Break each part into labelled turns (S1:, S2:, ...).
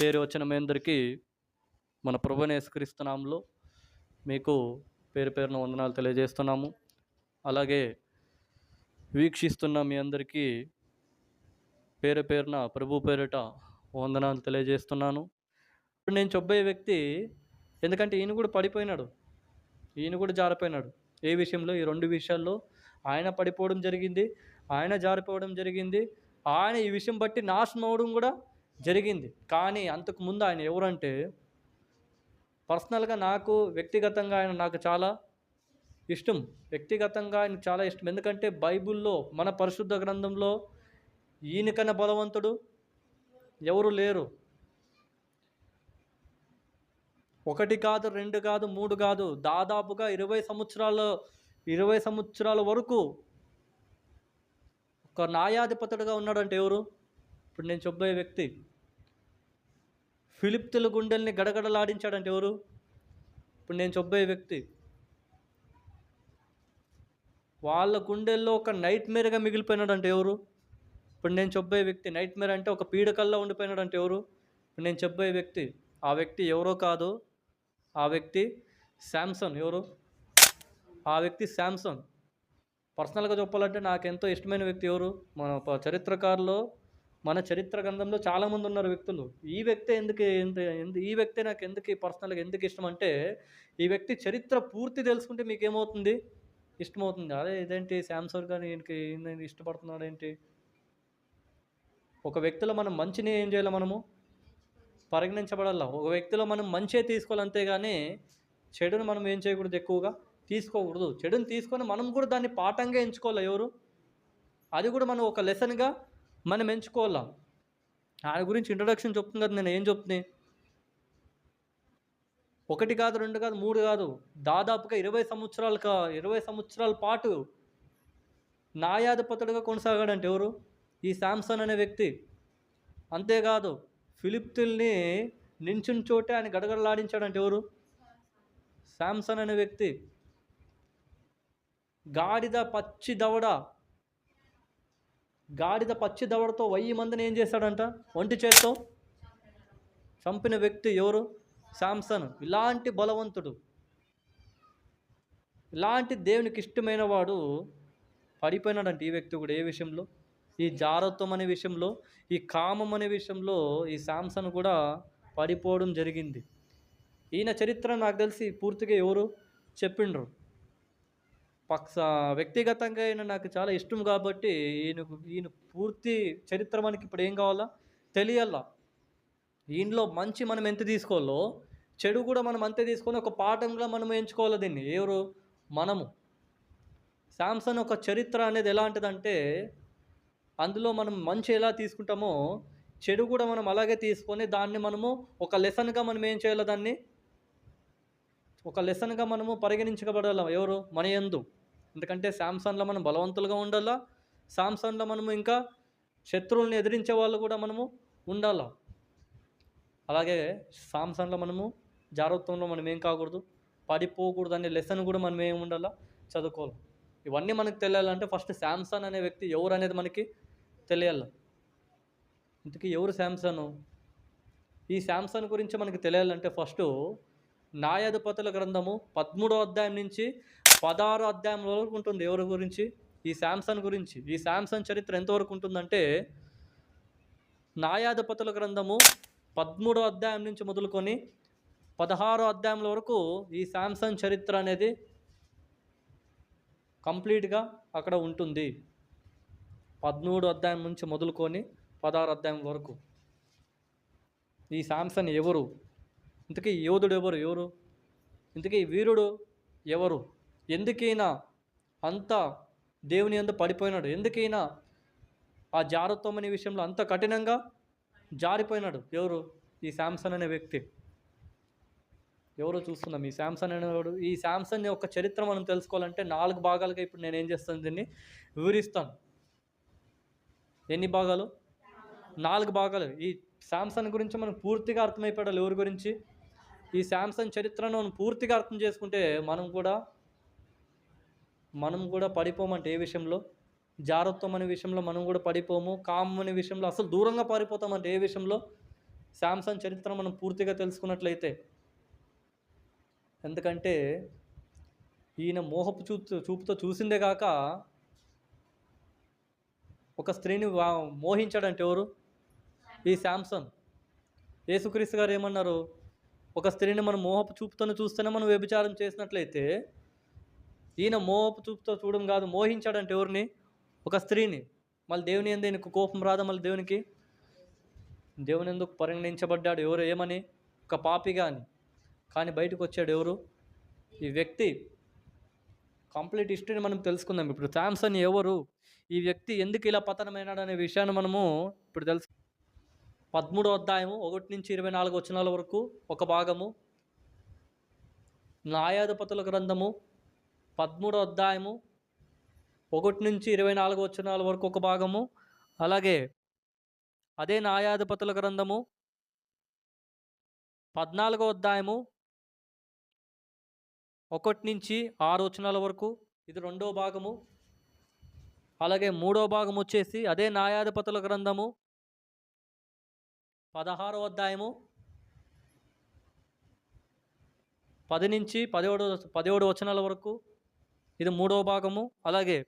S1: పేరు వచ్చిన మీ అందరికీ మన ప్రభుని యేసుక్రీస్తునాంలో మీకు పేరు పేరున వందనాలు తెలియజేస్తున్నాము. అలాగే వీక్షిస్తున్న మీ అందరికీ పేరు పేరున ప్రభు పేరిట వందనాలు తెలియజేస్తున్నాను. ఇప్పుడు నేను చెప్పే వ్యక్తి ఎందుకంటే ఈయన కూడా పడిపోయినాడు. ఈయన కూడా జారిపోయినాడు. ఏ విషయంలో? ఈ రెండు విషయాల్లో ఆయన పడిపోవడం జరిగింది ఆయన జారిపోవడం జరిగింది. ఆయన ఈ విషయం బట్టి నాశనం అవడం కూడా జరిగింది. కానీ అంతకు ముందు ఆయన ఎవరంటే పర్సనల్గా నాకు వ్యక్తిగతంగా ఆయన నాకు చాలా ఇష్టం. వ్యక్తిగతంగా ఆయన చాలా ఇష్టం. ఎందుకంటే బైబిల్లో మన పరిశుద్ధ గ్రంథంలో ఈయనకన్నా బలవంతుడు ఎవరు లేరు. ఒకటి కాదు రెండు కాదు మూడు కాదు. దాదాపుగా ఇరవై సంవత్సరాలు ఇరవై సంవత్సరాల వరకు ఒక న్యాయాధిపతుడుగా ఉన్నాడంటే ఎవరు? ఇప్పుడు నేను చెప్పే వ్యక్తి. ఫిలిప్తుల గుండెల్ని గడగడలాడించాడంటే ఎవరు? ఇప్పుడు నేను చెప్పే వ్యక్తి. వాళ్ళ గుండెల్లో ఒక నైట్ మేరగా మిగిలిపోయినాడంటే ఎవరు? ఇప్పుడు నేను చెప్పే వ్యక్తి. నైట్ మేర అంటే ఒక పీడకల్లో ఉండిపోయినాడంటే ఎవరు? ఇప్పుడు నేను చెప్పే వ్యక్తి. ఆ వ్యక్తి ఎవరో కాదు ఆ వ్యక్తి శాంసన్ ఎవరు? ఆ వ్యక్తి శాంసన్. పర్సనల్గా చెప్పాలంటే నాకు ఎంతో ఇష్టమైన వ్యక్తి ఎవరు? మన చరిత్రకారులో మన చరిత్ర గ్రంథంలో చాలామంది ఉన్నారు వ్యక్తులు. ఈ వ్యక్తి ఎందుకు ఎంత ఎందు ఈ వ్యక్తి నాకు ఎందుకు పర్సనల్గా ఎందుకు ఇష్టం అంటే ఈ వ్యక్తి చరిత్ర పూర్తి తెలుసుకుంటే మీకు ఏమవుతుంది ఇష్టమవుతుంది. అదే ఇదేంటి శాంసన్ కానీ ఈయనకి ఇష్టపడుతున్నాడు ఏంటి ఒక వ్యక్తిలో మనం మంచిని ఏం చేయాలి మనము? పరిగణించబడాల ఒక వ్యక్తిలో మనం మంచే తీసుకోవాలి అంతేగాని చెడును మనం ఏం చేయకూడదు ఎక్కువగా? తీసుకోకూడదు. చెడుని తీసుకొని మనం కూడా దాన్ని పాఠంగా ఎంచుకోవాలి ఎవరు? అది కూడా మనం ఒక లెసన్గా మనం ఎంచుకోవాలా. ఆయన గురించి ఇంట్రడక్షన్ చెప్తుంది కదా నేను ఏం చెప్తున్నాయి ఒకటి కాదు రెండు కాదు మూడు కాదు. దాదాపుగా ఇరవై సంవత్సరాల కా- ఇరవై సంవత్సరాల పాటు న్యాయాధిపతుడుగా కొనసాగాడంటే ఎవరు? ఈ శాంసన్ అనే వ్యక్తి. అంతేకాదు ఫిలిప్తుల్ని నించుని చోటే ఆయన గడగడలాడించాడంటే ఎవరు? శాంసన్ అనే వ్యక్తి. గాడిద పచ్చి దవడ. గాడిద పచ్చి దవడతో వెయ్యి మందిని ఏం చేశాడంట? ఒంటి చేత్తో చంపిన వ్యక్తి ఎవరు? శాంసన్. ఇలాంటి బలవంతుడు. ఇలాంటి దేవునికి ఇష్టమైన వాడు పడిపోయినాడంట ఈ వ్యక్తి కూడా ఏ విషయంలో? ఈ జారత్వం అనే విషయంలో ఈ కామం అనే విషయంలో ఈ శాంసన్ కూడా పడిపోవడం జరిగింది. ఈయన చరిత్ర నాకు తెలిసి పూర్తిగా ఎవరు చెప్పిండ్రు. పక్ష వ్యక్తిగతంగా ఈయన నాకు చాలా ఇష్టం కాబట్టి ఈయన ఈయన పూర్తి చరిత్ర మనకి ఇప్పుడు ఏం కావాలా? తెలియాలా. ఈయనలో మంచి మనం ఎంత తీసుకోవాలో చెడు కూడా మనం అంతే తీసుకొని ఒక పాఠంగా మనం ఎంచుకోవాలి దీన్ని? ఎవరు? మనము. శాంసన్ ఒక చరిత్ర అనేది ఎలాంటిదంటే అందులో మనం మంచి ఎలా తీసుకుంటామో చెడు కూడా మనం అలాగే తీసుకొని దాన్ని మనము ఒక లెసన్గా మనం ఏం చేయాలి దాన్ని? ఒక లెసన్గా మనము పరిగణించబడాల? ఎవరు? మన యందు. ఎందుకంటే శాంసన్లో మనం బలవంతులుగా ఉండాలా? శాంసన్లో మనము ఇంకా శత్రువుల్ని ఎదిరించే వాళ్ళు కూడా మనము ఉండాలా? అలాగే సామ్సంగ్లో మనము జాగ్రత్తలో మనం ఏం కాకూడదు? పడిపోకూడదు అనే లెసన్ కూడా మనం ఏం ఉండాలా? చదువుకోవాలి. ఇవన్నీ మనకు తెలియాలంటే ఫస్ట్ శాంసన్ అనే వ్యక్తి ఎవరు అనేది మనకి తెలియాలి. ఇంతకీ ఎవరు శాంసన్? ఈ శాంసన్ గురించి మనకి తెలియాలంటే ఫస్ట్ న్యాయాధిపతుల గ్రంథము పదమూడో అధ్యాయం నుంచి పదహారో అధ్యాయం వరకు ఉంటుంది. ఎవరి గురించి? ఈ శాంసన్ గురించి. ఈ శాంసన్ చరిత్ర ఎంతవరకు ఉంటుందంటే న్యాయాధిపతుల గ్రంథము పదమూడో అధ్యాయం నుంచి మొదలుకొని పదహారో అధ్యాయం వరకు ఈ శాంసన్ చరిత్ర అనేది కంప్లీట్గా అక్కడ ఉంటుంది. పదమూడు అధ్యాయం నుంచి మొదలుకొని పదహారు అధ్యాయం వరకు. ఈ శాంసన్ ఎవరు? ఇంతకీ యోధుడు ఎవరు? ఎవరు? ఇంతకీ వీరుడు ఎవరు? ఎందుకైనా అంత దేవుని అంత పడిపోయినాడు. ఎందుకైనా ఆ జారత్వం అనే విషయంలో అంత కఠినంగా జారిపోయినాడు. ఎవరు? ఈ శాంసన్ అనే వ్యక్తి. ఎవరో చూస్తున్నాం. ఈ శాంసన్ అనేవాడు ఈ శాంసన్ యొక్క చరిత్ర మనం తెలుసుకోవాలంటే నాలుగు భాగాలుగా ఇప్పుడు నేను ఏం చేస్తాను దీన్ని వివరిస్తాను. ఎన్ని భాగాలు? నాలుగు భాగాలు. ఈ శాంసన్ గురించి మనం పూర్తిగా అర్థమైపోయాలి ఎవరి గురించి? ఈ శాంసన్ చరిత్రను మనం పూర్తిగా అర్థం చేసుకుంటే మనం కూడా మనం కూడా పడిపోమంటే ఏ విషయంలో? జారత్వం అనే విషయంలో మనం కూడా పడిపోము. కామం అనే విషయంలో అసలు దూరంగా పారిపోతామంటే ఏ విషయంలో? శాంసంగ్ చరిత్ర మనం పూర్తిగా తెలుసుకున్నట్లయితే. ఎందుకంటే ఈయన మోహపు చూ చూపుతో చూసిందే కాక ఒక స్త్రీని వా మోహించాడంటే ఎవరు? ఈ శాంసన్. యేసుక్రీస్తు గారు ఏమన్నారు? ఒక స్త్రీని మనం మోహపు చూపుతోనే చూస్తేనే మనం వ్యభిచారం చేసినట్లయితే ఈయన మోహపు చూపుతో చూడడం కాదు మోహించాడంటే ఎవరిని? ఒక స్త్రీని. మళ్ళీ దేవుని ఎందు ఈయనకు కోపం రాదా మళ్ళీ దేవునికి? దేవుని ఎందుకు పరిగణించబడ్డాడు? ఎవరు ఏమని? ఒక పాపిగా అని కానీ బయటకు వచ్చాడు ఎవరు? ఈ వ్యక్తి. కంప్లీట్ హిస్టరీని మనం తెలుసుకుందాం. ఇప్పుడు శాంసన్ ఎవరు? ఈ వ్యక్తి ఎందుకు ఇలా పతనమైనాడు అనే విషయాన్ని మనము ఇప్పుడు తెలుసు. పదమూడో అధ్యాయము ఒకటి నుంచి ఇరవై నాలుగు వచనాల వరకు ఒక భాగము న్యాయాధిపతుల గ్రంథము పదమూడో అధ్యాయము ఒకటి నుంచి ఇరవై నాలుగు వచనాల వరకు ఒక భాగము అలాగే అదే న్యాయాధిపతుల గ్రంథము పద్నాలుగో అధ్యాయము ఒకటి నుంచి ఆరు వచనాల వరకు ఇది రెండో భాగము అలాగే మూడో భాగం వచ్చేసి అదే న్యాయాధిపతుల గ్రంథము పదహారో అధ్యాయము పది నుంచి పదిహేడు పదిహేడు వచనాల వరకు. ఇది మూడో భాగము. అలాగే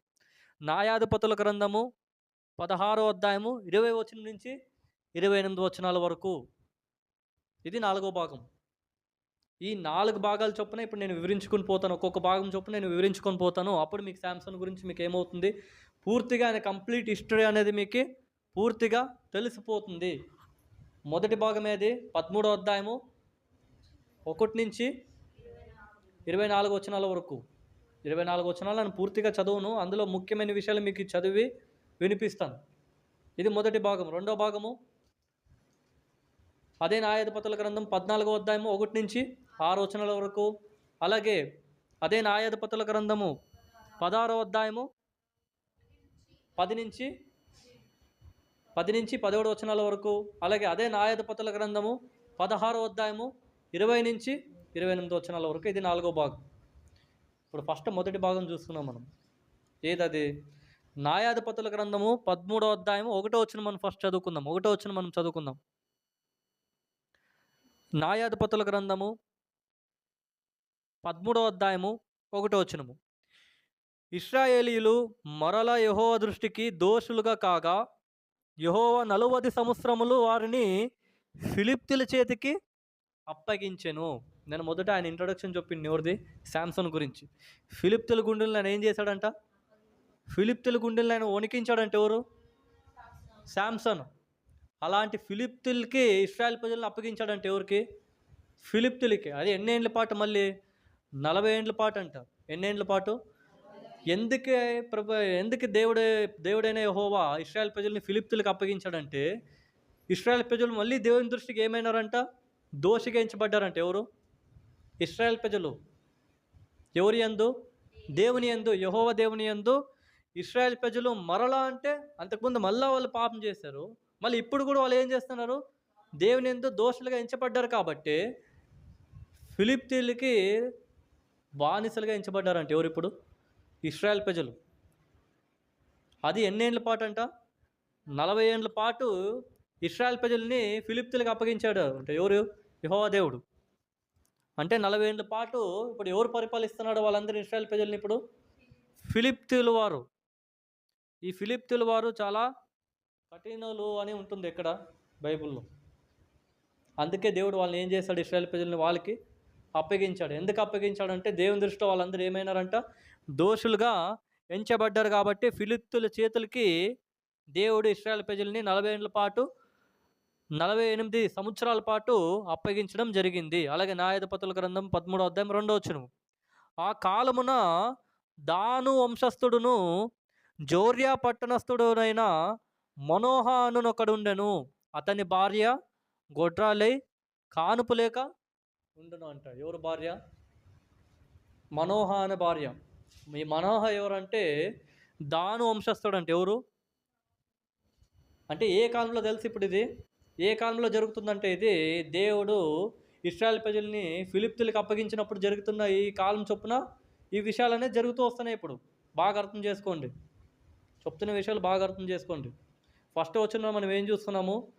S1: న్యాయాధిపతుల గ్రంథము పదహారో అధ్యాయము ఇరవై వచనం నుంచి ఇరవై ఎనిమిది వచనాల వరకు. ఇది నాలుగో భాగం. ఈ నాలుగు భాగాలు చొప్పున ఇప్పుడు నేను వివరించుకొని పోతాను. ఒక్కొక్క భాగం చొప్పున నేను వివరించుకొని పోతాను. అప్పుడు మీకు శాంసంగ్ గురించి మీకు ఏమవుతుంది? పూర్తిగా ఆయన కంప్లీట్ హిస్టరీ అనేది మీకు పూర్తిగా తెలిసిపోతుంది. మొదటి భాగం ఏది? పదమూడో అధ్యాయము ఒకటి నుంచి ఇరవై నాలుగు వచనాల వరకు. ఇరవై నాలుగు వచనాలు నేను పూర్తిగా చదువును. అందులో ముఖ్యమైన విషయాలు మీకు చదివి వినిపిస్తాను. ఇది మొదటి భాగం. రెండో భాగము అదే న్యాయాధిపతుల గ్రంథం పద్నాలుగో అధ్యాయము ఒకటి నుంచి ఆరు వచనాల వరకు. అలాగే అదే న్యాయాధిపతుల గ్రంథము పదహారో అధ్యాయము పది నుంచి పది నుంచి పదిహేడు వచనాల వరకు అలాగే అదే నాయధపతుల గ్రంథము పదహారో అధ్యాయము ఇరవై నుంచి ఇరవై ఎనిమిది వచనాల వరకు ఇది నాలుగో భాగం. ఇప్పుడు ఫస్ట్ మొదటి భాగం చూసుకున్నాం మనం. ఏదది? న్యాయాధిపతుల గ్రంథము పదమూడో అధ్యాయము ఒకటో వచ్చిన మనం ఫస్ట్ చదువుకుందాం. ఒకటో వచ్చిన మనం చదువుకుందాం. న్యాయాధిపతుల గ్రంథము పదమూడో అధ్యాయము ఒకటో వచనము. ఇస్రాయేలీలు మరల యహోవ దృష్టికి దోషులుగా కాగా యహోవ నలువది సంవత్సరములు వారిని ఫిలిప్తుల చేతికి అప్పగించెను. నేను మొదట ఆయన ఇంట్రొడక్షన్ చెప్పింది ఎవరిది? శాంసన్ గురించి. ఫిలిప్తుల గుండెలను ఆయన ఏం చేశాడంట? ఫిలిప్తుల గుండెలను ఆయన వణికించాడంటే ఎవరు? శాంసన్. అలాంటి ఫిలిప్తులకి ఇస్రాయల్ ప్రజలను అప్పగించాడంటే ఎవరికి? ఫిలిప్తులకి. అది ఎన్నేండ్ల పాటు మళ్ళీ? నలభై ఏండ్ల పాటు అంట. ఎన్నేండ్ల పాటు? ఎందుకే ప్రభు ఎందుకు దేవుడే దేవుడైన యహోవా ఇస్రాయల్ ప్రజల్ని ఫిలిప్తులకు అప్పగించాడంటే ఇస్రాయల్ ప్రజలు మళ్ళీ దేవుని దృష్టికి ఏమైనారంట? దోషిగా ఎంచబడ్డారంట ఎవరు? ఇస్రాయల్ ప్రజలు. ఎవరి యందు? దేవుని యందు యహోవ దేవుని యందు. ఇస్రాయల్ ప్రజలు మరలా అంటే అంతకుముందు మళ్ళా వాళ్ళు పాపం చేశారు. మళ్ళీ ఇప్పుడు కూడా వాళ్ళు ఏం చేస్తున్నారు? దేవుని యందు దోషులుగా ఎంచబడ్డారు కాబట్టి ఫిలిప్తీలకి బానిసలుగా ఎంచబడ్డారంట ఎవరు ఇప్పుడు? ఇస్రాయల్ ప్రజలు. అది ఎన్నేళ్ళ పాటు అంట నలభై ఏండ్ల పాటు ఇస్రాయల్ ప్రజల్ని ఫిలిప్తులకు అప్పగించాడు అంటే. ఎవరు? యెహోవా దేవుడు. అంటే నలభై ఏళ్ళ పాటు ఇప్పుడు ఎవరు పరిపాలిస్తున్నాడు వాళ్ళందరూ ఇస్రాయల్ ప్రజల్ని ఇప్పుడు? ఫిలిప్తులు వారు. ఈ ఫిలిప్తులు వారు చాలా కఠినలు అని ఉంటుంది ఇక్కడ బైబిల్లో. అందుకే దేవుడు వాళ్ళని ఏం చేశాడు? ఇస్రాయల్ ప్రజల్ని వాళ్ళకి అప్పగించాడు. ఎందుకు అప్పగించాడు అంటే దేవుని దృష్టిలో వాళ్ళందరూ ఏమైనారంట? దోషులుగా ఎంచబడ్డారు కాబట్టి ఫిలిత్తుల చేతులకి దేవుడు ఇస్రాయల్ ప్రజల్ని నలభై ఏళ్ళ పాటు నలభై ఎనిమిది సంవత్సరాల పాటు అప్పగించడం జరిగింది. అలాగే న్యాయాధిపతుల గ్రంథం పదమూడో అధ్యాయం రెండో వచ్చును ఆ కాలమున దాను వంశస్థుడును జోర్యా పట్టణస్థుడునైన మనోహానునొకడుండెను అతని భార్య గొడ్రాలై కానుపు లేక ఉండును అంట. ఎవరు భార్య? మనోహ అనే భార్య. ఈ మనోహ ఎవరంటే దాను వంశస్థుడు అంటే ఎవరు? అంటే ఏ కాలంలో తెలుసు ఇప్పుడు ఇది? ఏ కాలంలో జరుగుతుందంటే ఇది? దేవుడు ఇస్రాయల్ ప్రజల్ని ఫిలిప్తులకు అప్పగించినప్పుడు జరుగుతున్న ఈ కాలం చొప్పున ఈ విషయాలు జరుగుతూ వస్తున్నాయి ఇప్పుడు. బాగా అర్థం చేసుకోండి. చెప్తున్న విషయాలు బాగా అర్థం చేసుకోండి. ఫస్ట్ వచ్చిన మనం ఏం చూస్తున్నాము?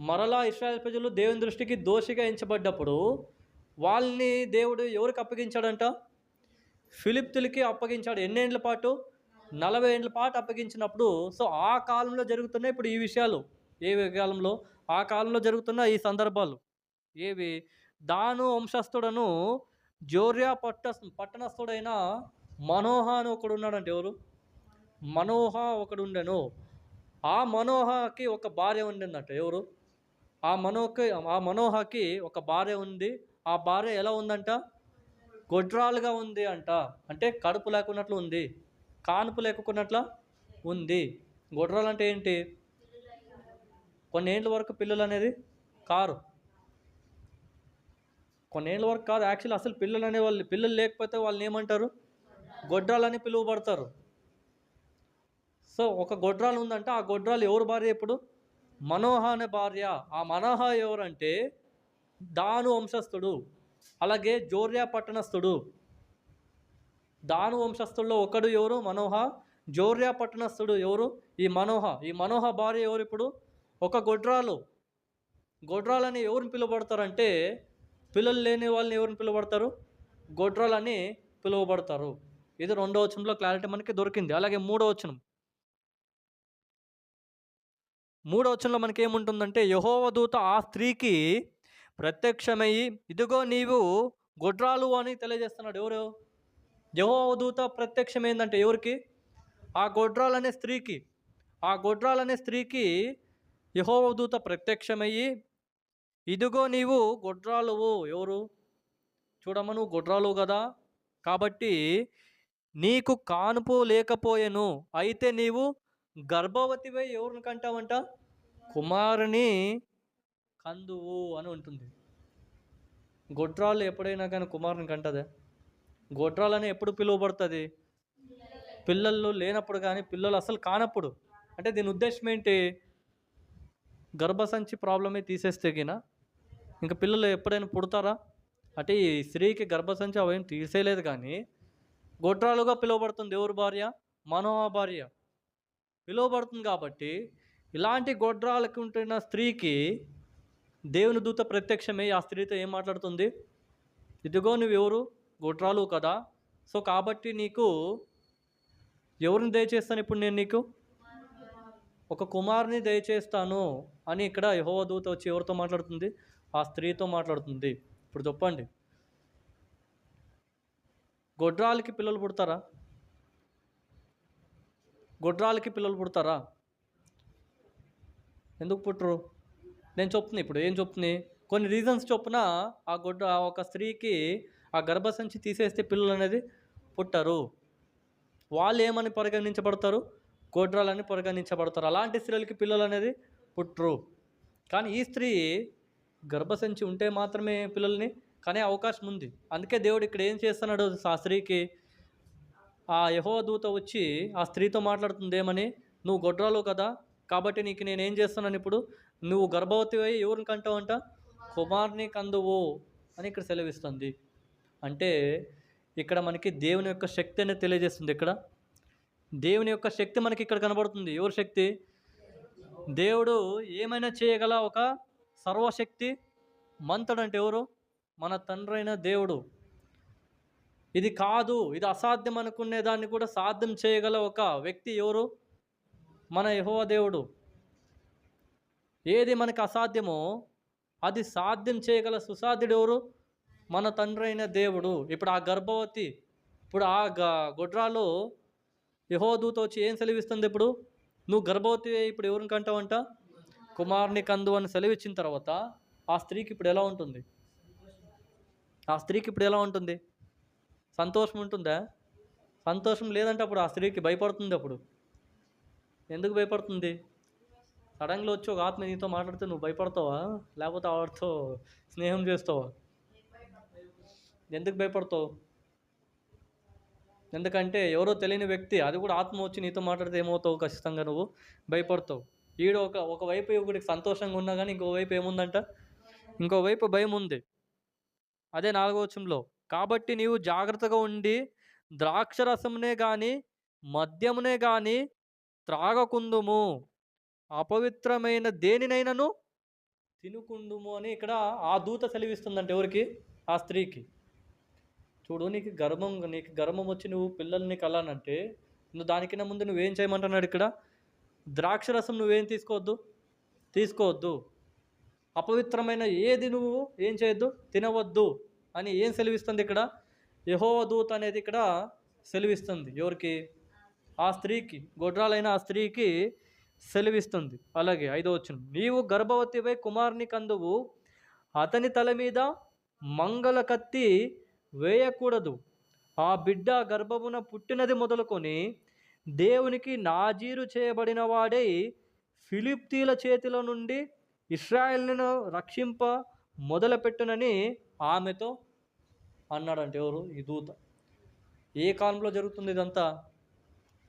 S1: మరలా ఇస్రాయల్ ప్రజలు దేవుని దృష్టికి దోషిగా ఎంచబడ్డప్పుడు వాళ్ళని దేవుడు ఎవరికి అప్పగించాడంట? ఫిలిప్తులకి అప్పగించాడు. ఎన్నేళ్ళ పాటు? నలభై ఏళ్ళ పాటు అప్పగించినప్పుడు సో ఆ కాలంలో జరుగుతున్నాయి ఇప్పుడు ఈ విషయాలు ఏ కాలంలో? ఆ కాలంలో జరుగుతున్న ఈ సందర్భాలు. ఏవి? దాను వంశస్థుడను జోర్యా పట్ట పట్టణస్థుడైన మనోహ అని ఒకడు ఉన్నాడంటే ఎవరు? మనోహ ఒకడు ఉండెను. ఆ మనోహకి ఒక భార్య ఉండిందంట ఎవరు? ఆ మనోహకి ఆ మనోహకి ఒక భార్య ఉంది. ఆ భార్య ఎలా ఉందంట? గొడ్రాలుగా ఉంది అంట. అంటే కడుపు లేకున్నట్లు ఉంది. కానుపు లేకున్నట్లు ఉంది. గొడ్రాలు అంటే ఏంటి? కొన్నేళ్ళ వరకు పిల్లలు అనేది కారు. కొన్నేళ్ళ వరకు కాదు యాక్చువల్ అసలు పిల్లలు అనే వాళ్ళు పిల్లలు లేకపోతే వాళ్ళని ఏమంటారు? గొడ్రాలని పిలువబడతారు. సో ఒక గొడ్రాలు ఉందంటే. ఆ గొడ్రాలు ఎవరు భార్య ఇప్పుడు? మనోహ అనే భార్య. ఆ మనోహ ఎవరంటే దాను వంశస్థుడు. అలాగే జోర్యా పట్టణస్థుడు. దాను వంశస్థుల్లో ఒకడు ఎవరు? మనోహ. జోర్యా పట్టణస్థుడు ఎవరు? ఈ మనోహ. ఈ మనోహ భార్య ఎవరు ఇప్పుడు? ఒక గొడ్రాలు. గొడ్రాలని ఎవరిని పిలువబడతారంటే పిల్లలు లేని వాళ్ళని ఎవరిని పిలువబడతారు? గొడ్రాలని పిలువబడతారు. ఇది రెండో వచనంలో క్లారిటీ మనకి దొరికింది. అలాగే మూడో వచనం. మూడో వచనంలో మనకి ఏముంటుందంటే యహోవ దూత ఆ స్త్రీకి ప్రత్యక్షమయ్యి ఇదిగో నీవు గొడ్రాలు అని తెలియజేస్తున్నాడు ఎవరు? యహోదూత ప్రత్యక్షమైందంటే ఎవరికి? ఆ గొడ్రాలనే స్త్రీకి. ఆ గొడ్రాలనే స్త్రీకి యహోదూత ప్రత్యక్షమయ్యి ఇదిగో నీవు గొడ్రాలువు ఎవరు? చూడమ్మ నువ్వు గొడ్రాలు కదా? కాబట్టి నీకు కానుపు లేకపోయెను. అయితే నీవు గర్భవతివై ఎవరిని కంటావంట? కుమారుని కందువు అని ఉంటుంది. గొడ్రాలు ఎప్పుడైనా కానీ కుమారుని కంటదే? గొడ్రాలని ఎప్పుడు పిలువబడుతుంది? పిల్లలు లేనప్పుడు కానీ పిల్లలు అసలు కానప్పుడు. అంటే దీని ఉద్దేశం ఏంటి? గర్భసంచి ప్రాబ్లమే తీసేస్తే గిన ఇంకా పిల్లలు ఎప్పుడైనా పుడతారా? అంటే ఈ స్త్రీకి గర్భసంచి అవేం తీసేయలేదు కానీ గొడ్రాలుగా పిలువబడుతుంది ఎవరు భార్య? మనోహ భార్య. పిలువబడుతుంది కాబట్టి ఇలాంటి గొడ్రాలకు ఉంటున్న స్త్రీకి దేవుని దూత ప్రత్యక్షమై ఆ స్త్రీతో ఏం మాట్లాడుతుంది? ఇదిగో నువ్వు ఎవరు గొడ్రాలు కదా. సో కాబట్టి నీకు ఎవరిని దయచేస్తాను ఇప్పుడు నేను నీకు? ఒక కుమారుని దయచేస్తాను అని ఇక్కడ యహోవ దూత వచ్చి ఎవరితో మాట్లాడుతుంది? ఆ స్త్రీతో మాట్లాడుతుంది. ఇప్పుడు చెప్పండి. గొడ్రాలకి పిల్లలు పుడతారా? గొడ్రాలకి పిల్లలు పుడతారా? ఎందుకు పుట్టరు నేను చెప్తున్నా ఇప్పుడు ఏం చెప్తుంది కొన్ని రీజన్స్ చొప్పున ఆ గొడ్డ ఆ ఒక స్త్రీకి ఆ గర్భసంచి తీసేస్తే పిల్లలు అనేది పుట్టరు. వాళ్ళు ఏమని పరిగణించబడతారు? గొడ్రాలని పరిగణించబడతారు. అలాంటి స్త్రీలకి పిల్లలు అనేది పుట్టరు. కానీ ఈ స్త్రీ గర్భసంచి ఉంటే మాత్రమే పిల్లల్ని కనే అవకాశం ఉంది. అందుకే దేవుడు ఇక్కడ ఏం చేస్తున్నాడు? ఆ స్త్రీకి ఆ యహో దూత వచ్చి ఆ స్త్రీతో మాట్లాడుతుంది ఏమని నువ్వు గొడ్రాలు కదా కాబట్టి నీకు నేను ఏం చేస్తున్నాను ఇప్పుడు? నువ్వు గర్భవతి అయి ఎవరిని కంటావంట? కుమార్ని కందువు అని ఇక్కడ సెలవిస్తుంది. అంటే ఇక్కడ మనకి దేవుని యొక్క శక్తి అనేది తెలియజేస్తుంది ఇక్కడ. దేవుని యొక్క శక్తి మనకి ఇక్కడ కనబడుతుంది. ఎవరి శక్తి? దేవుడు ఏమైనా చేయగల ఒక సర్వశక్తి మంతుడు అంటే ఎవరు? మన తండ్రి అయిన దేవుడు. ఇది కాదు ఇది అసాధ్యం అనుకునే దాన్ని కూడా సాధ్యం చేయగల ఒక వ్యక్తి ఎవరు? మన యహోవ దేవుడు. ఏది మనకు అసాధ్యమో అది సాధ్యం చేయగల సుసాధ్యుడు ఎవరు? మన తండ్రి అయిన దేవుడు. ఇప్పుడు ఆ గర్భవతి ఇప్పుడు ఆ గ గొడ్రాలు యహోదూత వచ్చి ఏం సెలవిస్తుంది ఇప్పుడు? నువ్వు గర్భవతి ఇప్పుడు ఎవరిని కంటావంట? కుమార్ని కందు అని సెలవిచ్చిన తర్వాత ఆ స్త్రీకి ఇప్పుడు ఎలా ఉంటుంది? ఆ స్త్రీకి ఇప్పుడు ఎలా ఉంటుంది? సంతోషం ఉంటుందా? సంతోషం లేదంటే అప్పుడు ఆ స్త్రీకి భయపడుతుంది అప్పుడు. ఎందుకు భయపడుతుంది? సడన్గా వచ్చి ఒక ఆత్మ నీతో మాట్లాడితే నువ్వు భయపడతావా? లేకపోతే ఆవిడతో స్నేహం చేస్తావా? ఎందుకు భయపడతావు? ఎందుకంటే ఎవరో తెలియని వ్యక్తి అది కూడా ఆత్మ వచ్చి నీతో మాట్లాడితే ఏమవుతావు? ఖచ్చితంగా నువ్వు భయపడతావు. ఈడ ఒక ఒకవైపు ఒకటికి సంతోషంగా ఉన్నా కానీ ఇంకోవైపు ఏముందంట? ఇంకోవైపు భయం ఉంది. అదే నాలుగవచంలో కాబట్టి నీవు జాగ్రత్తగా ఉండి ద్రాక్షరసమునే కానీ మద్యమునే కానీ త్రాగకుందుము. అపవిత్రమైన దేనినైనను? తినుకుండుము అని ఇక్కడ ఆ దూత సెలవిస్తుందంట ఎవరికి? ఆ స్త్రీకి. చూడు నీకు గర్భం నీకు గర్భం వచ్చి నువ్వు పిల్లల్ని కలానంటే నువ్వు దానికన్నా ముందు నువ్వేం చేయమంటున్నాడు ఇక్కడ? ద్రాక్షరసం నువ్వేం తీసుకోవద్దు? తీసుకోవద్దు. అపవిత్రమైన ఏది నువ్వు ఏం చేయొద్దు? తినవద్దు అని ఏం సెలవిస్తుంది ఇక్కడ? యహోవ దూత అనేది ఇక్కడ సెలవిస్తుంది. ఎవరికి? ఆ స్త్రీకి. గొడ్రాలైన ఆ స్త్రీకి సెలవిస్తుంది. అలాగే ఐదో వచ్చిన నీవు గర్భవతిపై కుమారుని కందువు అతని తల మీద మంగళ కత్తి వేయకూడదు. ఆ బిడ్డ గర్భమున పుట్టినది మొదలుకొని దేవునికి నాజీరు చేయబడిన వాడై ఫిలిప్తీల చేతిలో నుండి ఇస్రాయల్ను రక్షింప మొదలుపెట్టునని ఆమెతో అన్నాడంటే ఎవరు? ఈ దూత. ఏ కాలంలో జరుగుతుంది ఇదంతా?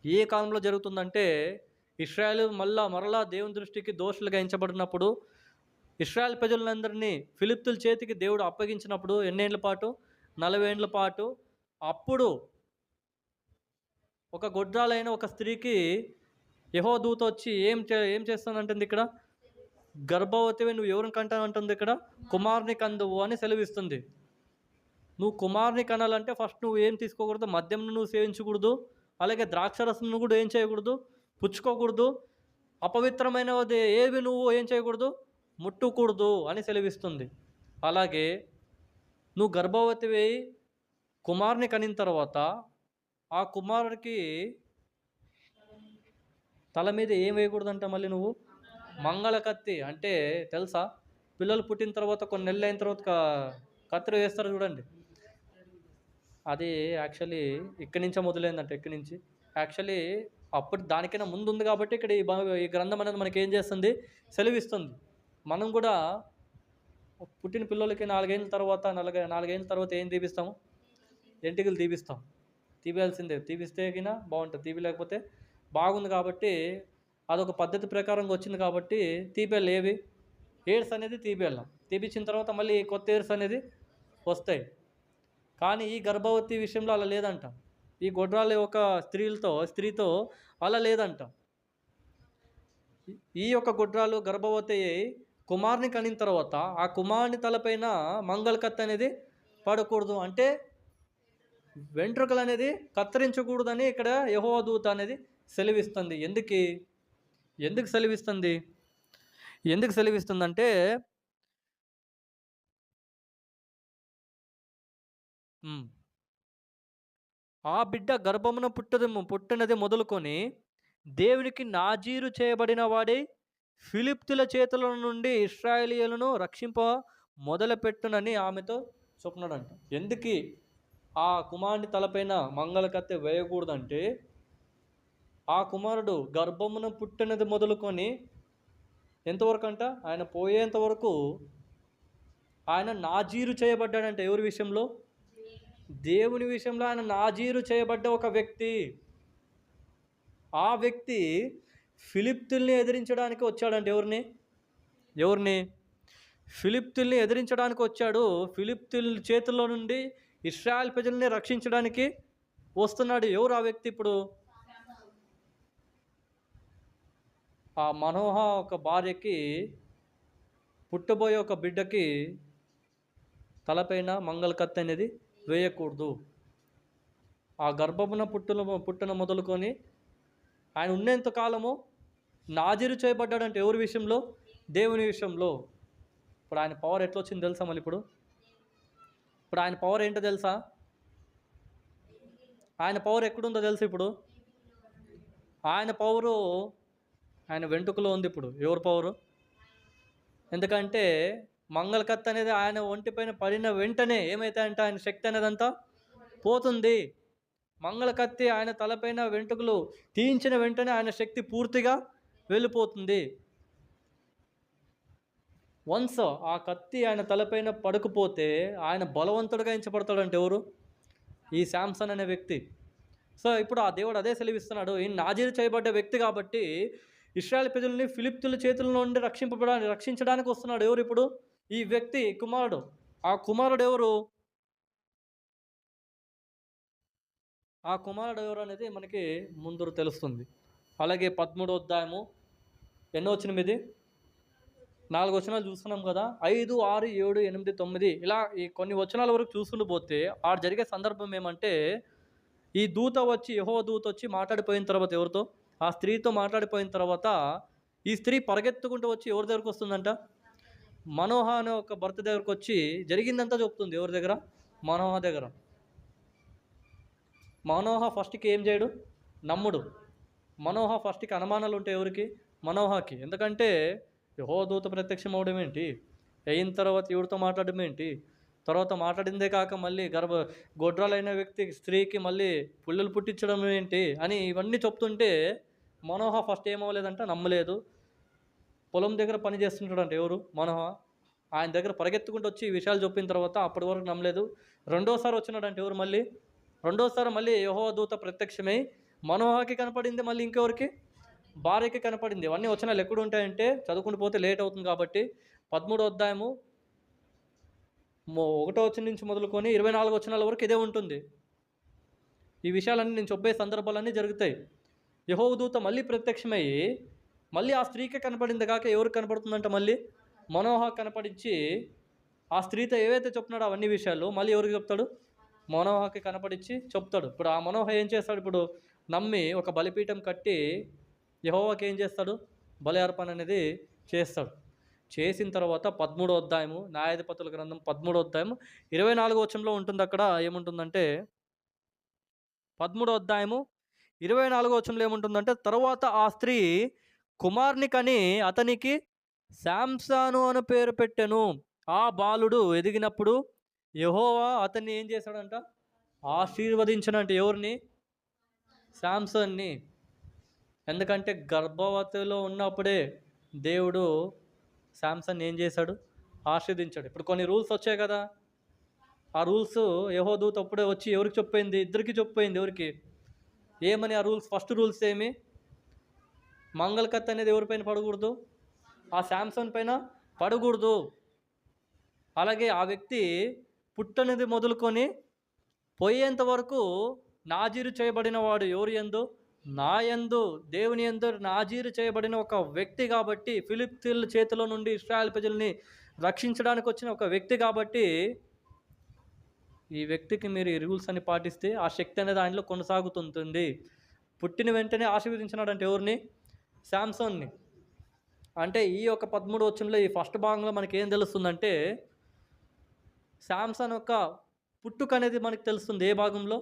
S1: ఏ కాలంలో జరుగుతుందంటే ఇస్రాయల్ మళ్ళా మరలా దేవుని దృష్టికి దోషులుగా ఎంచబడినప్పుడు ఇస్రాయల్ ప్రజలందరినీ ఫిలిప్తుల చేతికి దేవుడు అప్పగించినప్పుడు ఎన్నేళ్ళ పాటు? నలభై ఏండ్ల పాటు? అప్పుడు ఒక గొడ్రాలైన ఒక స్త్రీకి యహో దూత వచ్చి ఏం చే ఏం చేస్తానంటుంది ఇక్కడ? గర్భవతివి నువ్వు ఎవరిని కంటానంటుంది ఇక్కడ? కుమారుని కందువు అని సెలవిస్తుంది. నువ్వు కుమారుని కనాలంటే ఫస్ట్ నువ్వు ఏం తీసుకోకూడదు? మద్యం నువ్వు సేవించకూడదు. అలాగే ద్రాక్షరసం కూడా ఏం చేయకూడదు? పుచ్చుకోకూడదు అపవిత్రమైనది ఏవి నువ్వు ఏం చేయకూడదు? ముట్టకూడదు అని సెలవిస్తుంది. అలాగే నువ్వు గర్భవతివి కుమారుని కనిన తర్వాత ఆ కుమారుడికి తల మీద ఏం వేయకూడదంట మళ్ళీ నువ్వు? మంగళ కత్తి అంటే తెలుసా? పిల్లలు పుట్టిన తర్వాత కొన్ని నెలలు అయిన తర్వాత కత్తిరి వేస్తారు చూడండి. అది యాక్చువల్లీ ఇక్కడి నుంచే మొదలైందంట ఇక్కడి నుంచి. యాక్చువల్లీ అప్పుడు దానికైనా ముందు ఉంది కాబట్టి ఇక్కడ ఈ బా- ఈ గ్రంథం అనేది మనకి ఏం చేస్తుంది? సెలవిస్తుంది. మనం కూడా పుట్టిన పిల్లలకి నాలుగేళ్ళ తర్వాత నలగ నాలుగేళ్ళ తర్వాత ఏం తీపిస్తాము? ఎంటికలు తీపిస్తాం. తీపియాల్సిందే. తీపిస్తే కినా బాగుంటుంది. తీపి లేకపోతే బాగుంది కాబట్టి అదొక పద్ధతి ప్రకారంగా వచ్చింది కాబట్టి తీపియాలి ఏవి? ఎయిడ్స్ అనేది తీపియాలి. తీపిచ్చిన తర్వాత మళ్ళీ కొత్త ఎయిడ్స్ అనేది వస్తాయి. కానీ ఈ గర్భవతి విషయంలో అలా లేదంట. ఈ గొడ్రాల యొక్క స్త్రీలతో స్త్రీతో అలా లేదంట ఈ యొక్క గొడ్రాలు గర్భవతి అయ్యి కుమారుని కనిన తర్వాత ఆ కుమారుని తలపైన మంగళకత్తి అనేది పడకూడదు. అంటే వెంట్రుకలు అనేది కత్తిరించకూడదని ఇక్కడ యహో దూత అనేది సెలవిస్తుంది. ఎందుకు? ఎందుకు సెలవిస్తుంది? ఎందుకు సెలవిస్తుందంటే అంటే ఆ బిడ్డ గర్భమున పుట్టది పుట్టినది మొదలుకొని దేవునికి నాజీరు చేయబడిన వాడే ఫిలిప్తుల చేతుల నుండి ఇస్రాయేలీయులను రక్షింప మొదలుపెట్టునని ఆమెతో చెప్పినాడంట ఎందుకు? ఆ కుమారుని తలపైన మంగళకత్తె వేయకూడదంటే ఆ కుమారుడు గర్భమున పుట్టినది మొదలుకొని ఎంతవరకు అంట ఆయన పోయేంత వరకు ఆయన నాజీరు చేయబడ్డాడంట ఎవరి విషయంలో? దేవుని విషయంలో ఆయన నాజీరు చేయబడ్డ ఒక వ్యక్తి. ఆ వ్యక్తి ఫిలిప్తుల్ని ఎదిరించడానికి వచ్చాడండి ఎవరిని? ఎవరిని? ఫిలిప్తుల్ని ఎదిరించడానికి వచ్చాడు. ఫిలిప్తుల్ చేతుల్లో నుండి ఇస్రాయల్ ప్రజల్ని రక్షించడానికి వస్తున్నాడు. ఎవరు ఆ వ్యక్తి ఇప్పుడు? ఆ మనోహ ఒక భార్యకి పుట్టబోయే ఒక బిడ్డకి తలపైన మంగళకత్తి అనేది వేయకూడదు. ఆ గర్భమున పుట్టున పుట్టున మొదలుకొని ఆయన ఉన్నంత కాలము నాజీరు చేయబడ్డాడంటే ఎవరి విషయంలో? దేవుని విషయంలో. ఇప్పుడు ఆయన పవర్ ఎట్లా వచ్చింది తెలుసా మళ్ళీ ఇప్పుడు? ఇప్పుడు ఆయన పవర్ ఏంటో తెలుసా? ఆయన పవర్ ఎక్కడుందో తెలుసా ఇప్పుడు? ఆయన పవరు ఆయన వెంట్రుకలో ఉంది ఇప్పుడు. ఎవరు పవరు ఎందుకంటే మంగళకత్త అనేది ఆయన ఒంటిపైన పడిన వెంటనే ఏమైతాయంటే? ఆయన శక్తి అనేదంతా పోతుంది. మంగళకత్తి ఆయన తలపైన వెంట్రుకలు తీయించిన వెంటనే ఆయన శక్తి పూర్తిగా వెళ్ళిపోతుంది. వన్స్ ఆ కత్తి ఆయన తలపైన పడకపోతే ఆయన బలవంతుడిగా ఎంచబడతాడంటే ఎవరు? ఈ శాంసన్ అనే వ్యక్తి. సో ఇప్పుడు ఆ దేవుడు అదే సెలవిస్తున్నాడు. ఈ నాజీరు చేయబడ్డ వ్యక్తి కాబట్టి ఇస్రాయల్ ప్రజల్ని ఫిలిప్తుల చేతుల నుండి రక్షింపబడానికి రక్షించడానికి వస్తున్నాడు ఎవరు ఇప్పుడు? ఈ వ్యక్తి కుమారుడు. ఆ కుమారుడు ఎవరు ఆ కుమారుడు ఎవరు అనేది మనకి ముందు తెలుస్తుంది. అలాగే పదమూడో అధ్యాయము ఎన్నో వచ్చిన ఇది నాలుగు వచనాలు చూస్తున్నాం కదా. ఐదు ఆరు ఏడు ఎనిమిది తొమ్మిది ఇలా ఈ కొన్ని వచనాల వరకు చూసుకుంటూ పోతే ఆడ జరిగే సందర్భం ఏమంటే ఈ దూత వచ్చి యహో దూత వచ్చి మాట్లాడిపోయిన తర్వాత ఎవరితో? ఆ స్త్రీతో మాట్లాడిపోయిన తర్వాత ఈ స్త్రీ పరిగెత్తుకుంటూ వచ్చి ఎవరి దగ్గరకు వస్తుందంట? మనోహ అనే ఒక భర్త దగ్గరకు వచ్చి జరిగిందంతా చెప్తుంది. ఎవరి దగ్గర? మనోహ దగ్గర. మనోహ ఫస్ట్కి ఏం చేయడు? నమ్ముడు. మనోహ ఫస్ట్కి అనుమానాలు ఉంటాయి ఎవరికి? మనోహకి ఎందుకంటే యహో దూత ప్రత్యక్షం అవడం ఏంటి? అయిన తర్వాత ఎవరితో మాట్లాడడం ఏంటి? తర్వాత మాట్లాడిందే కాక మళ్ళీ గర్భ గొడ్రాలైన వ్యక్తి స్త్రీకి మళ్ళీ పుల్లలు పుట్టించడం ఏంటి? అని ఇవన్నీ చెప్తుంటే మనోహ ఫస్ట్ ఏమవ్వలేదంట? నమ్మలేదు. పొలం దగ్గర పని చేస్తుంటాడంట ఎవరు? మనోహ ఆయన దగ్గర పరిగెత్తుకుంటూ వచ్చి ఈ విషయాలు చెప్పిన తర్వాత అప్పటి వరకు నమ్మలేదు. రెండోసారి వచ్చినాడంటే ఎవరు మళ్ళీ? రెండోసారి మళ్ళీ యహో దూత ప్రత్యక్షమై మనోహకి కనపడింది మళ్ళీ ఇంకెవరికి? భార్యకి కనపడింది. ఇవన్నీ వచనాలు ఎక్కడ ఉంటాయంటే చదువుకుంటూ పోతే లేట్ అవుతుంది కాబట్టి పదమూడో అధ్యాయము ఒకటో వచ్చిన నుంచి మొదలుకొని ఇరవై నాలుగు వచనాల వరకు ఇదే ఉంటుంది. ఈ విషయాలన్నీ నేను చెప్పే సందర్భాలన్నీ జరుగుతాయి. యహోవ దూత మళ్ళీ ప్రత్యక్షమయ్యి మళ్ళీ ఆ స్త్రీకే కనపడింది కాక ఎవరు కనపడుతుందంట మళ్ళీ? మనోహ కనపడించి ఆ స్త్రీతో ఏవైతే చెప్తున్నాడో అవన్నీ విషయాలు మళ్ళీ ఎవరికి చెప్తాడు? మనోహకి కనపడించి చెప్తాడు. ఇప్పుడు ఆ మనోహ ఏం చేస్తాడు? ఇప్పుడు నమ్మి ఒక బలిపీఠం కట్టి యహోవాకి ఏం చేస్తాడు? బలి అర్పణ అనేది చేస్తాడు. చేసిన తర్వాత పదమూడో అధ్యాయము న్యాయాధిపతుల గ్రంథం పదమూడో అధ్యాయము ఇరవై నాలుగో వచ్చంలో ఉంటుంది అక్కడ ఏముంటుందంటే పదమూడో అధ్యాయము ఇరవై నాలుగో వచ్చంలో ఏముంటుందంటే తర్వాత ఆ స్త్రీ కుమార్ని కని అతనికి శాంసాను అని పేరు పెట్టెను. ఆ బాలుడు ఎదిగినప్పుడు యహోవా అతన్ని ఏం చేశాడంట? ఆశీర్వదించనంట. ఎవరిని? శాంసన్ని. ఎందుకంటే గర్భవతిలో ఉన్నప్పుడే దేవుడు శాంసన్ ఏం చేశాడు? ఆశీర్దించాడు ఇప్పుడు కొన్ని రూల్స్ వచ్చాయి కదా. ఆ రూల్స్ యహోదూత అప్పుడే వచ్చి ఎవరికి చెప్పిపోయింది? ఇద్దరికి చెప్పిపోయింది ఎవరికి? ఏమని ఆ రూల్స్? ఫస్ట్ రూల్స్ ఏమి? మంగళకత్త అనేది ఎవరిపైన పడకూడదు? ఆ శాంసంగ్ పైన పడకూడదు. అలాగే ఆ వ్యక్తి పుట్టనిది మొదలుకొని పోయేంత వరకు నాజీరు చేయబడిన వాడు ఎవరు ఎందు? నా యందు దేవుని ఎందు నాజీరు చేయబడిన ఒక వ్యక్తి కాబట్టి ఫిలిప్తీల్ చేతిలో నుండి ఇస్రాయల్ ప్రజల్ని రక్షించడానికి వచ్చిన ఒక వ్యక్తి కాబట్టి ఈ వ్యక్తికి మీరు ఈ రూల్స్ అని పాటిస్తే ఆ శక్తి అనేది ఆయనలో కొనసాగుతుంటుంది. పుట్టిన వెంటనే ఆశీర్వదించినాడంటే ఎవరిని? శాంసంగ్ని. అంటే ఈ యొక్క పదమూడు వచ్చంలో ఈ ఫస్ట్ భాగంలో మనకి ఏం తెలుస్తుందంటే శాంసంగ్ యొక్క పుట్టుక అనేది మనకు తెలుస్తుంది ఏ భాగంలో?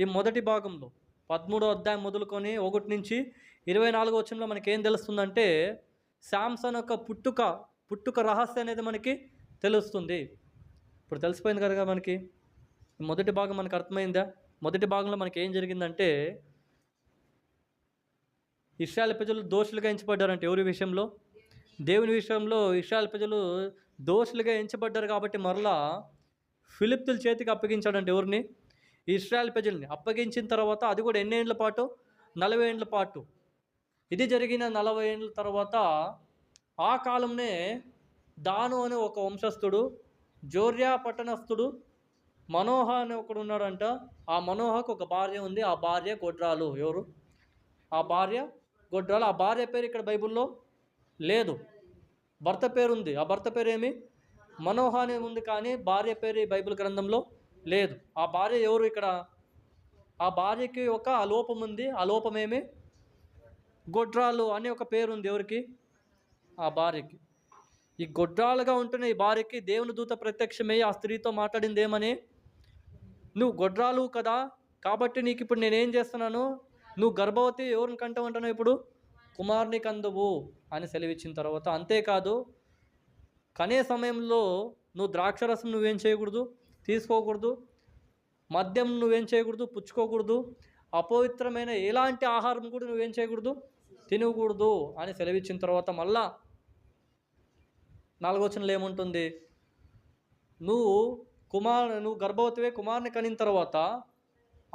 S1: ఈ మొదటి భాగంలో. పదమూడో అధ్యాయం మొదలుకొని ఒకటి నుంచి ఇరవై నాలుగో వచ్చంలో మనకి ఏం తెలుస్తుందంటే శాంసంగ్ యొక్క పుట్టుక పుట్టుక రహస్యం అనేది మనకి తెలుస్తుంది. ఇప్పుడు తెలిసిపోయింది కదా మనకి? ఈ మొదటి భాగం మనకు అర్థమైందా? మొదటి భాగంలో మనకి ఏం జరిగిందంటే ఇస్రాయల్ ప్రజలు దోషులుగా ఎంచబడ్డారంటే ఎవరి విషయంలో? దేవుని విషయంలో ఇస్రాయల్ ప్రజలు దోషులుగా ఎంచబడ్డారు కాబట్టి మరలా ఫిలిప్తుల చేతికి అప్పగించాడంటే ఎవరిని? ఇస్రాయల్ ప్రజల్ని. అప్పగించిన తర్వాత అది కూడా ఎన్ని ఏండ్ల పాటు? నలభై ఏండ్ల పాటు. ఇది జరిగిన నలభై ఏండ్ల తర్వాత ఆ కాలంనే దాను అనే ఒక వంశస్థుడు జోర్యా పట్టణస్థుడు మనోహ అనే ఒకడు ఉన్నాడంట. ఆ మనోహకు ఒక భార్య ఉంది. ఆ భార్య గొడ్రాలు. ఎవరు? ఆ భార్య గొడ్రాలు. ఆ భార్య పేరు ఇక్కడ బైబిల్లో లేదు. భర్త పేరు ఉంది. ఆ భర్త పేరు ఏమి? మనోహ అనే ఉంది కానీ భార్య పేరు ఈ బైబిల్ గ్రంథంలో లేదు. ఆ భార్య ఎవరు ఇక్కడ? ఆ భార్యకి ఒక అలోపం ఉంది. ఆ లోపమేమి ఏమి? గొడ్రాలు అనే ఒక పేరు ఉంది ఎవరికి? ఆ భార్యకి. ఈ గొడ్రాలుగా ఉంటున్న ఈ భార్యకి దేవుని దూత ప్రత్యక్షమై ఆ స్త్రీతో మాట్లాడింది ఏమని? నువ్వు గొడ్రాలు కదా కాబట్టి నీకు ఇప్పుడు నేనేం చేస్తున్నాను? నువ్వు గర్భవతి ఎవరిని కంటావు అంటున్నావు ఇప్పుడు? కుమారుని కందువు అని సెలవిచ్చిన తర్వాత అంతేకాదు కనే సమయంలో నువ్వు ద్రాక్షరసం నువ్వేం చేయకూడదు? తీసుకోకూడదు. మద్యం నువ్వేం చేయకూడదు? పుచ్చుకోకూడదు. అపవిత్రమైన ఎలాంటి ఆహారం కూడా నువ్వేం చేయకూడదు? తినకూడదు అని సెలవిచ్చిన తర్వాత మళ్ళా నాలుగోచనలు ఏముంటుంది? నువ్వు కుమార్ నువ్వు గర్భవతివే కుమారుని కనిన తర్వాత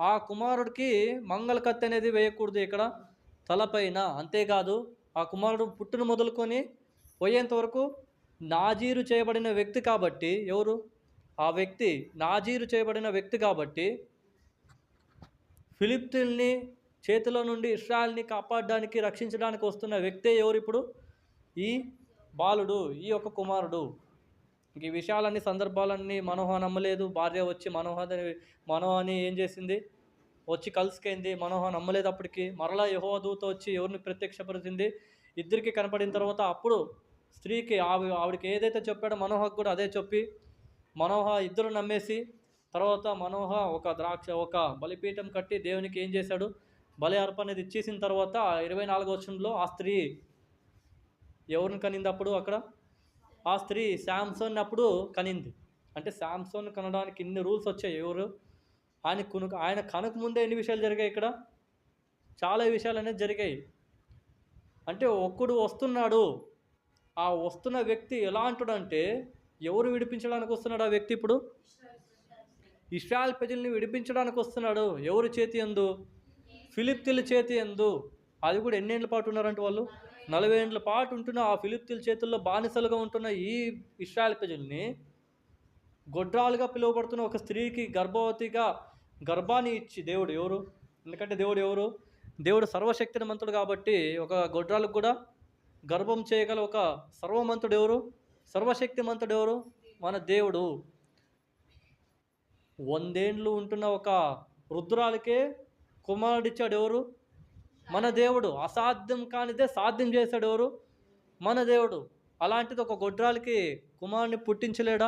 S1: ఆ కుమారుడికి మంగళకత్తి అనేది వేయకూడదు ఇక్కడ తలపైన. అంతేకాదు ఆ కుమారుడు పుట్టును మొదలుకొని పోయేంత వరకు నాజీరు చేయబడిన వ్యక్తి కాబట్టి ఎవరు? ఆ వ్యక్తి నాజీరు చేయబడిన వ్యక్తి కాబట్టి ఫిలిప్తిల్ని చేతిలో నుండి ఇస్రాయల్ని కాపాడడానికి రక్షించడానికి వస్తున్న వ్యక్తే ఎవరు ఇప్పుడు? ఈ బాలుడు ఈ యొక్క కుమారుడు. ఇంక ఈ విషయాలన్నీ సందర్భాలన్నీ మనోహ నమ్మలేదు. భార్య వచ్చి మనోహ మనోహని ఏం చేసింది? వచ్చి కలుసుకైంది. మనోహ నమ్మలేదు అప్పటికి. మరలా యహో దూత వచ్చి ఎవరిని ప్రత్యక్షపరిచింది? ఇద్దరికి కనపడిన తర్వాత అప్పుడు స్త్రీకి ఆవి ఆవిడకి ఏదైతే చెప్పాడో మనోహకు కూడా అదే చెప్పి మనోహ ఇద్దరు నమ్మేసి తర్వాత మనోహ ఒక ద్రాక్ష ఒక బలిపీఠం కట్టి దేవునికి ఏం చేశాడు? బలి అర్పణది ఇచ్చేసిన తర్వాత ఇరవై నాలుగో వచ్చంలో ఆ స్త్రీ ఎవరిని కనింది అప్పుడు అక్కడ? ఆ స్త్రీ శాంసోన్ అప్పుడు కనింది. అంటే శాంసోన్ కనడానికి ఇన్ని రూల్స్ వచ్చాయి ఎవరు? ఆయన కొనుక ఆయన కనుక ముందే ఎన్ని విషయాలు జరిగాయి ఇక్కడ? చాలా విషయాలు అనేది జరిగాయి. అంటే ఒక్కడు వస్తున్నాడు. ఆ వస్తున్న వ్యక్తి ఎలా అంటాడంటే ఎవరు విడిపించడానికి వస్తున్నాడు ఆ వ్యక్తి ఇప్పుడు? ఇస్రాయల్ ప్రజల్ని విడిపించడానికి వస్తున్నాడు. ఎవరు చేతి ఎందు? ఫిలిప్తిల చేతి ఎందు. అది కూడా ఎన్నేళ్ళ పాటు ఉన్నారంటే వాళ్ళు? నలభై ఏళ్ళ పాటు ఉంటున్న ఆ ఫిలిప్తిల చేతుల్లో బానిసలుగా ఉంటున్న ఈ ఇస్రాయల్ ప్రజల్ని గొడ్రాలుగా పిలువబడుతున్న ఒక స్త్రీకి గర్భవతిగా గర్భాన్ని ఇచ్చి దేవుడు ఎవరు? ఎందుకంటే దేవుడు ఎవరు? దేవుడు సర్వశక్తిమంతుడు కాబట్టి ఒక గొడ్రాలకు కూడా గర్భం చేయగల ఒక సర్వమంతుడు ఎవరు? సర్వశక్తిమంతుడు ఎవరు? మన దేవుడు. వందేండ్లు ఉంటున్న ఒక రుద్రాలకే కుమారుడిచ్చాడు ఎవరు? మన దేవుడు అసాధ్యం కానిదే సాధ్యం చేశాడు ఎవరు? మన దేవుడు. అలాంటిది ఒక గొడ్రాలకి కుమారుని పుట్టించలేడా?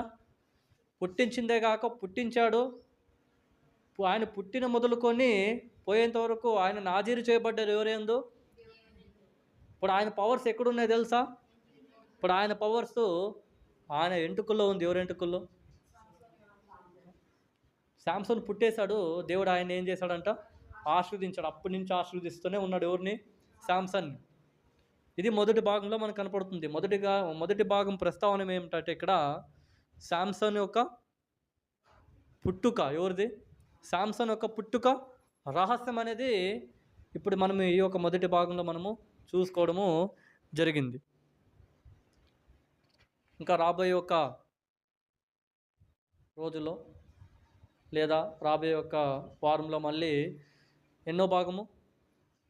S1: పుట్టించిందే కాక పుట్టించాడు. ఆయన పుట్టిన మొదలుకొని పోయేంత వరకు ఆయన నాజీరు చేయబడ్డారు ఎవరేందో ఇప్పుడు ఆయన పవర్స్ ఎక్కడున్నాయి తెలుసా? ఇప్పుడు ఆయన పవర్స్ ఆయన ఎంటుకల్లో ఉంది. ఎవరి ఎంటుకల్లో? శాంసంగ్ పుట్టేశాడు. దేవుడు ఆయన ఏం చేశాడంట? ఆశీర్వదించాడు అప్పటి నుంచి ఆశీర్వదిస్తూనే ఉన్నాడు ఎవరిని? శాంసన్ని. ఇది మొదటి భాగంలో మనకు కనపడుతుంది. మొదటిగా మొదటి భాగం ప్రస్తావన ఏమిటంటే ఇక్కడ శాంసన్ యొక్క పుట్టుక ఎవరిది? శాంసన్ యొక్క పుట్టుక రహస్యం అనేది ఇప్పుడు మనం ఈ యొక్క మొదటి భాగంలో మనము చూసుకోవడము జరిగింది. ఇంకా రాబోయే ఒక రోజులో లేదా రాబోయే ఒక వారంలో మళ్ళీ ఎన్నో భాగము?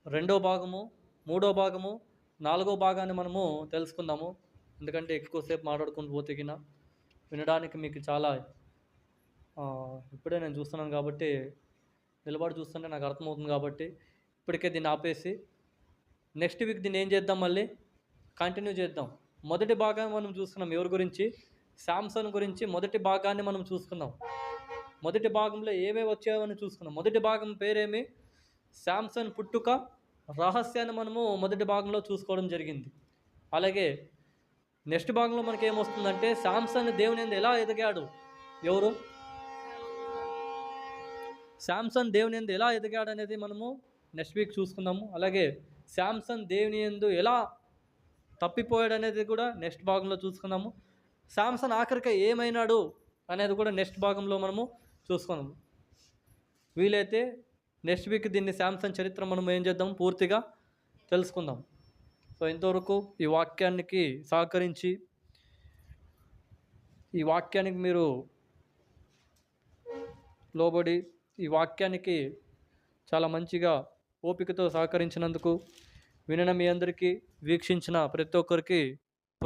S1: రెండో భాగము మూడో భాగము నాలుగో భాగాన్ని మనము తెలుసుకుందాము. ఎందుకంటే ఎక్కువసేపు మాట్లాడుకుంటూ పోతే గిన వినడానికి మీకు చాలా ఇప్పుడే నేను చూస్తున్నాను కాబట్టి నిలబడి చూస్తుంటే నాకు అర్థమవుతుంది కాబట్టి ఇప్పటికే దీన్ని ఆపేసి నెక్స్ట్ వీక్ దీన్ని ఏం చేద్దాం మళ్ళీ? కంటిన్యూ చేద్దాం. మొదటి భాగాన్ని మనం చూసుకున్నాం ఎవరి గురించి? శాంసంగ్ గురించి మొదటి భాగాన్ని మనం చూసుకున్నాం మొదటి భాగంలో ఏమేమి వచ్చాయని చూసుకున్నాం మొదటి భాగం పేరేమి? శాంసన్ పుట్టుక రహస్యాన్ని మనము మొదటి భాగంలో చూసుకోవడం జరిగింది. అలాగే నెక్స్ట్ భాగంలో మనకి ఏమొస్తుందంటే శాంసన్ దేవుని ఎలా ఎదిగాడు? ఎవరు? శాంసన్ దేవుని ఎందు ఎలా ఎదిగాడు అనేది మనము నెక్స్ట్ వీక్ చూసుకుందాము. అలాగే శాంసన్ దేవుని యందు ఎలా తప్పిపోయాడు అనేది కూడా నెక్స్ట్ భాగంలో చూసుకుందాము. శాంసన్ ఆఖరిక ఏమైనాడు అనేది కూడా నెక్స్ట్ భాగంలో మనము చూసుకుందాము. వీలైతే నెక్స్ట్ వీక్ దీన్ని శాంసంగ్ చరిత్ర మనం ఏం చేద్దాం? పూర్తిగా తెలుసుకుందాం. సో ఇంతవరకు ఈ వాక్యానికి సహకరించి ఈ వాక్యానికి మీరు లోబడి ఈ వాక్యానికి చాలా మంచిగా ఓపికతో సహకరించినందుకు వినడం మీ అందరికీ వీక్షించిన ప్రతి ఒక్కరికి